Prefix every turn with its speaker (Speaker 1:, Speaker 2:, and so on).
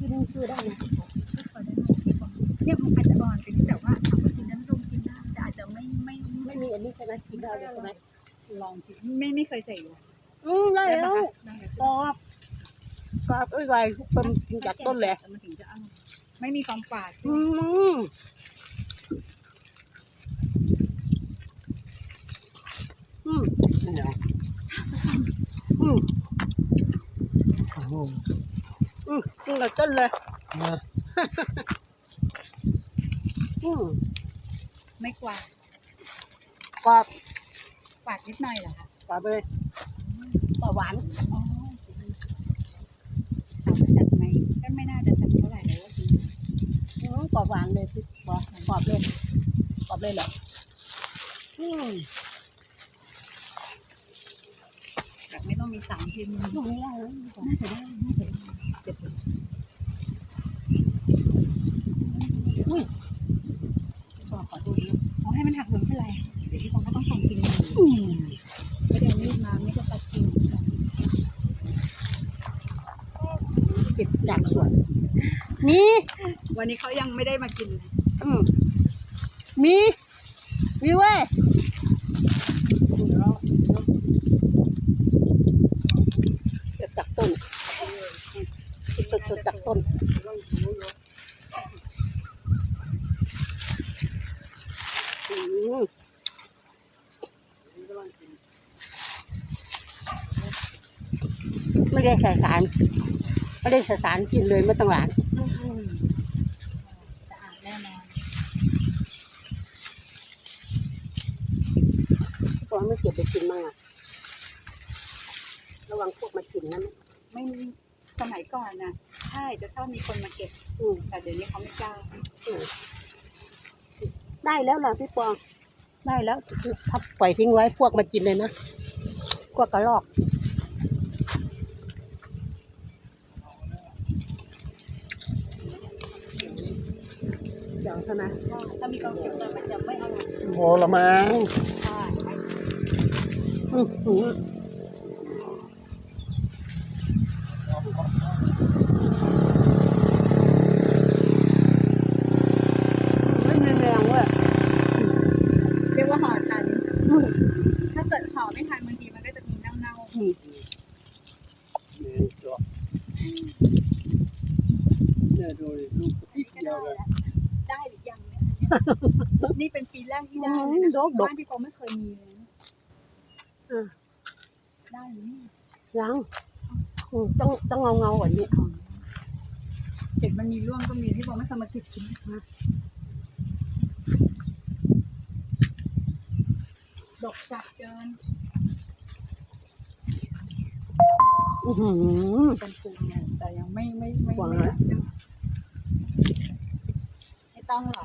Speaker 1: กินคือได้นะ
Speaker 2: เนี่ยมันอาจจะอ่อนไปนิดแต่ว่าถามว่ากินนั้นลงกินได้แต่อาจจะไม่ไม่ไม่
Speaker 1: มีอันนี้ใช่ไหมกินได้เลยใช่ไหม
Speaker 2: ลองชิมไม่ไม่เคยใส่อยู่
Speaker 1: อืมได้แล้วกรอบกรอบเอ้ยไรทุกคนกินจากต้นเลย
Speaker 2: มันถึงจะอร่อยไม่มีความฝาดใช่
Speaker 1: อื
Speaker 2: ไหม
Speaker 1: มอืมอืม อืมกินจากต้นเลยอืม
Speaker 2: ไม่กวาด
Speaker 1: กรอบ
Speaker 2: ฝาดนิดหน่อยเหรอคะ
Speaker 1: กรอบเลยกรอบหวาน
Speaker 2: อ๋อถามว่าจัดไหมก็ไม่น่าจะจัดเท่าไหร่เลยว่าจริง
Speaker 1: อืมกรอบหวานเลยพี่กรอบกรอบเลยกรอบเลยเหรออืม
Speaker 2: แบบไม่ต้องมีสารเคมี
Speaker 1: ตรงนี้ได้แล้ว
Speaker 2: น่าจะได้น่าจะได้เจ็บ
Speaker 1: อุ้ย
Speaker 2: ขอขอดูดิเอาให้มันหักเหมือนเป็นไรเดี๋ยวที่ผมก็ต้องส่งกินหนึ่ง
Speaker 1: อืม
Speaker 2: ไม่ได้เอามีดมาไม่ก็ตัดกิน
Speaker 1: เก็บจากสวนมี
Speaker 2: วันนี้เขายังไม่ได้มากินเลย
Speaker 1: อืมมีมีเว้ยเก็บจาก ต้นสดๆจากต้นอืมไม่ได้ใส่สารไม่ได้ใส่สารกินเลยไม่ต้องหวาน
Speaker 2: สะอาดแน่นอน
Speaker 1: ตอนไม่เก็บไปกินมั่งอะระวังพวกมากินนั่น
Speaker 2: ไม่มีสมัยก่อนนะใช่จะชอบมีคนมาเก็บ
Speaker 1: อืม
Speaker 2: แต่เดี๋ยวนี้เขาไม่กล้า
Speaker 1: อืมได้แล้วล่ะพี่ปองได้แล้วถ้าปล่อยทิ้งไว้พวกมากินเลยนะพวกกระรอกเดี๋ยวใช่ไหม
Speaker 2: ถ้ามีความเค็มเลยมันจะไม่อร่อย
Speaker 1: โอละมั้ง
Speaker 2: ใช่
Speaker 1: อื้อหือไม่มีแรงเว้ย
Speaker 2: เรียกว่าห่อทัน
Speaker 1: อืม
Speaker 2: ถ้าเกิดห่อไม่ทันบางทีมันก็จะมีเน่า
Speaker 1: อืม
Speaker 3: เนี่ยดูดิลูก
Speaker 2: ๆนี่ก็ได้แล้วได้หรือยังเนี่ยอันเนี้ยนี่เป็นปีแรกที่ได้เลยนะ
Speaker 1: ดกดก
Speaker 2: บ้านพี่ปอไม่เคยมีเลยนะ
Speaker 1: อะ
Speaker 2: ได้หรือไม่
Speaker 1: ยังอืมต้องต้องเงาเงาๆกว่านี้
Speaker 2: เห็นมันมีร่วงก็มีพี่ปอไม่เคยมาเก็บกินนะดกจัดเกิน
Speaker 1: อือหือ
Speaker 2: เป็นปูเนี่ยแต่ยังไม่ไม่ไม่
Speaker 1: หวาน
Speaker 2: ไม่ไม่ต้องหรอก